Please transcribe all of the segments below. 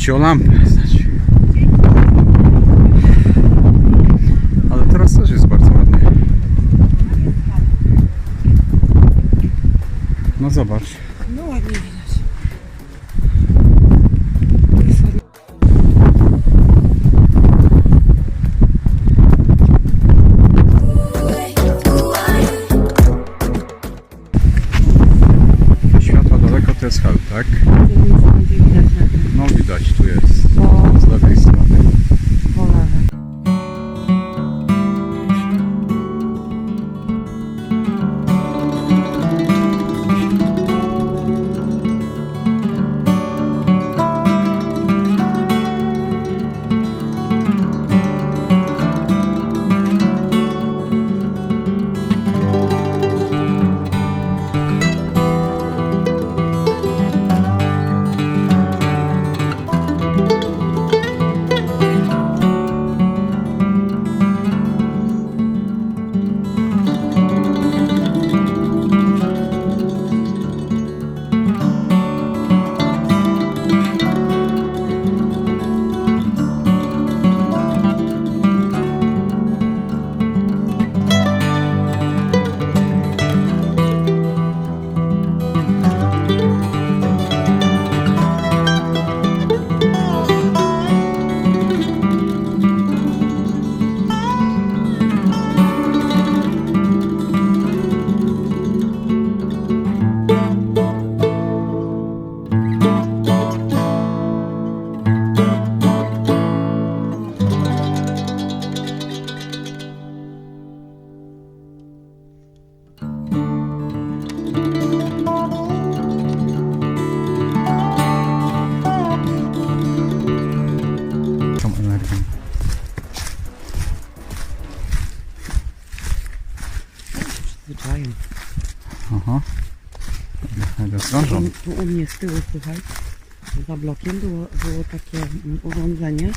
się o lampę. Ale teraz też jest bardzo ładnie. No zobacz. No ładnie widać. Światła daleko to jest hel, tak? Widać na tym No widać, tu jest. po, Tu u mnie z tyłu, słuchaj, za blokiem było, było takie mm, urządzenie,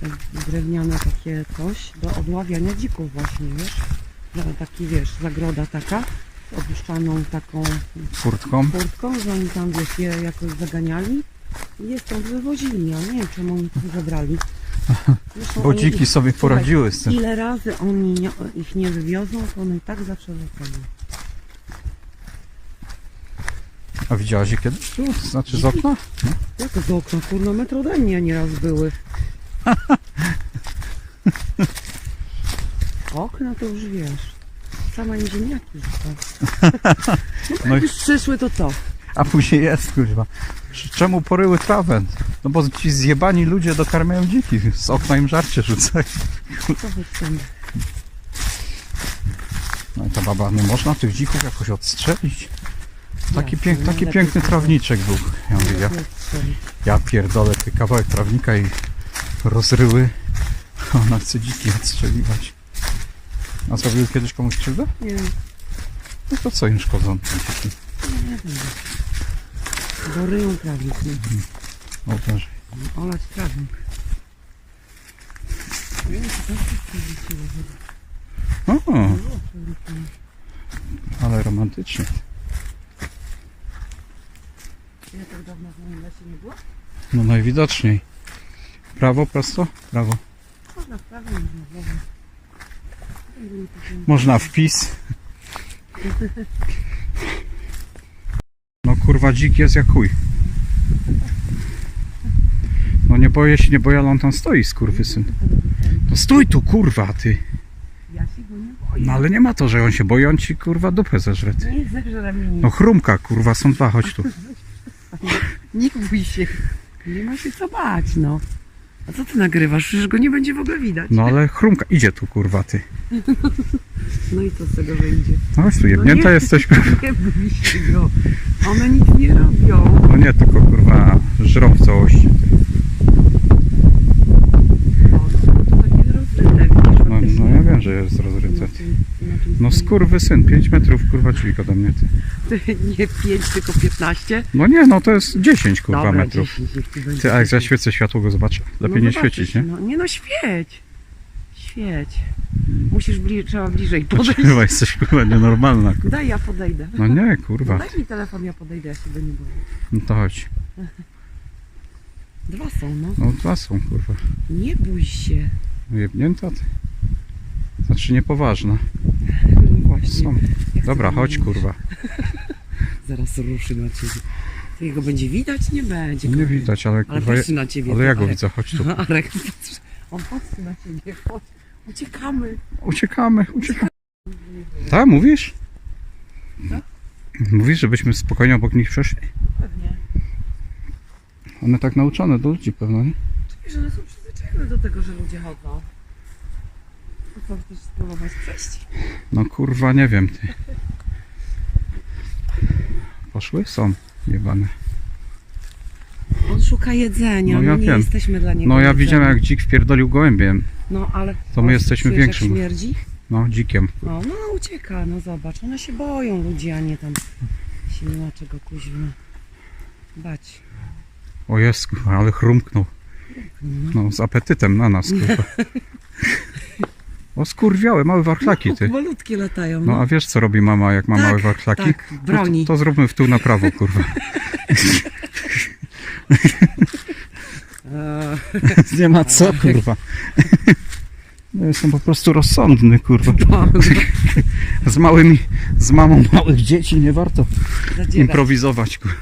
tak drewniane takie coś do odławiania dzików właśnie, wiesz? Taki, wiesz, zagroda taka, z opuszczaną taką Furtką. furtką, że oni tam, wiesz, je jakoś zaganiali i je stąd wywozili, a nie wiem, czemu oni tam zabrali. Zresztą Bo dziki ich- sobie poradziły z tym. Ile razy oni nie, ich nie wywiozą, to one i tak zawsze wracają. A widziałaś je kiedyś tu? Znaczy z okna? Jak z okna, kurna, metr ode mnie nieraz były. Okna to już wiesz. Sama im ziemniaki. No, No jak i- już przyszły, to co? A później jest, kurwa. Czemu poryły trawę? No bo ci zjebani ludzie dokarmiają dziki. Z okna im żarcie rzucają. Co tam? No i ta baba, nie można tych dzików jakoś odstrzelić? Taki, pięk, taki piękny trawniczek był. Ja mówię, ja, ja pierdolę ty kawałek trawnika i rozryły. Ona chce dziki odstrzeliwać. A zrobiły kiedyś komuś krzywdę? Nie, No to co im szkodzą te dziki? nie wiem. Bo ryją trawnik, nie? O, też. Olać trawnik. Nie wiem, czy to jest przewróciło. O, ale romantycznie. Ile tak dawno w moim lesie nie było? No najwidoczniej. Prawo, prosto? Prawo. Można w prawo, można w lewo. Będzie mi potem- Można wpis. No kurwa dzik jest jak chuj. No nie boję się, nie boję, ale on tam stoi, skurwysyn. No stój tu kurwa ty. Ja się go nie boję. No ale nie ma to, że on się boi, on ci kurwa dupę zeżre ty. Nie zeżre mnie. No chrumka kurwa, są dwa, chodź tu. Nie bój się. Nie ma się co bać, no. A co ty nagrywasz? Przecież go nie będzie w ogóle widać. No ale chrumka, idzie tu kurwa ty. No i co z tego wyjdzie? No tu, jebnięta nie. jesteś. Nie bój się go. One nic nie robią. No nie, tylko kurwa żrą w całości. O, no to takie rozryte, widzisz, No, faktycznie. no ja wiem, że jest rozryte. Na ty. czym- No stoi. skurwysyn, 5 metrów kurwa dźwig ode mnie ty. Nie 5, tylko 15. No nie, no to jest 10 kurwa Dobra, metrów. 10 niech ci będzie. Ty, a jak zaświecę światło go zobaczę. Lepiej nie zobaczysz, świecić, nie? No, nie no, świeć. Świeć. Musisz bli- trzeba bliżej podejść. Chyba jesteś kurwa nienormalna. Kurwa. Daj, ja podejdę. No nie, kurwa. Daj mi telefon, ja podejdę, ja się go nie boję. No to chodź. Dwa są, no. No dwa są, kurwa. Nie bój się. Jebnięta ty. Znaczy niepoważna. Są. Dobra, ty chodź kurwa. Zaraz ruszy na ciebie. To jego będzie widać? Nie będzie. Nie kochanie. widać, ale Ale kurwa. patrzy na ciebie. Ale ja go Arek. widzę, chodź tu. Arek. On patrzy na ciebie. Chodź. Uciekamy. Uciekamy, uciekamy. Tak, mówisz? Co? Mówisz, żebyśmy spokojnie obok nich przeszli? Pewnie. One tak nauczone do ludzi pewno, nie? Wiesz, one są przyzwyczajone do tego, że ludzie chodzą. To co, chcesz spróbować przejść? No kurwa, nie wiem ty. Poszły? Są. Jebane. On szuka jedzenia, No no ja nie wiem. jesteśmy dla niego No ja jedzeniem. widziałem jak dzik wpierdolił gołębiem. No ale... To my jesteśmy czujesz, jak większym. śmierdzi? No, dzikiem. No, no ucieka, no zobacz, one się boją ludzi, a nie tam się nie ma czego kuźwa bać. O jest, kurwa, ale chrumknął. No. No, z apetytem na nas, kurwa. O skurwiałe, małe warchlaki, ty. Malutkie latają, No a wiesz co robi mama, jak ma Tak, małe warchlaki? tak, No broni. To, to zróbmy w tył na prawo, kurwa. Nie ma co, kurwa. No, jestem po prostu rozsądny, kurwa. no, Z małymi, z mamą małych dzieci nie warto improwizować, kurwa.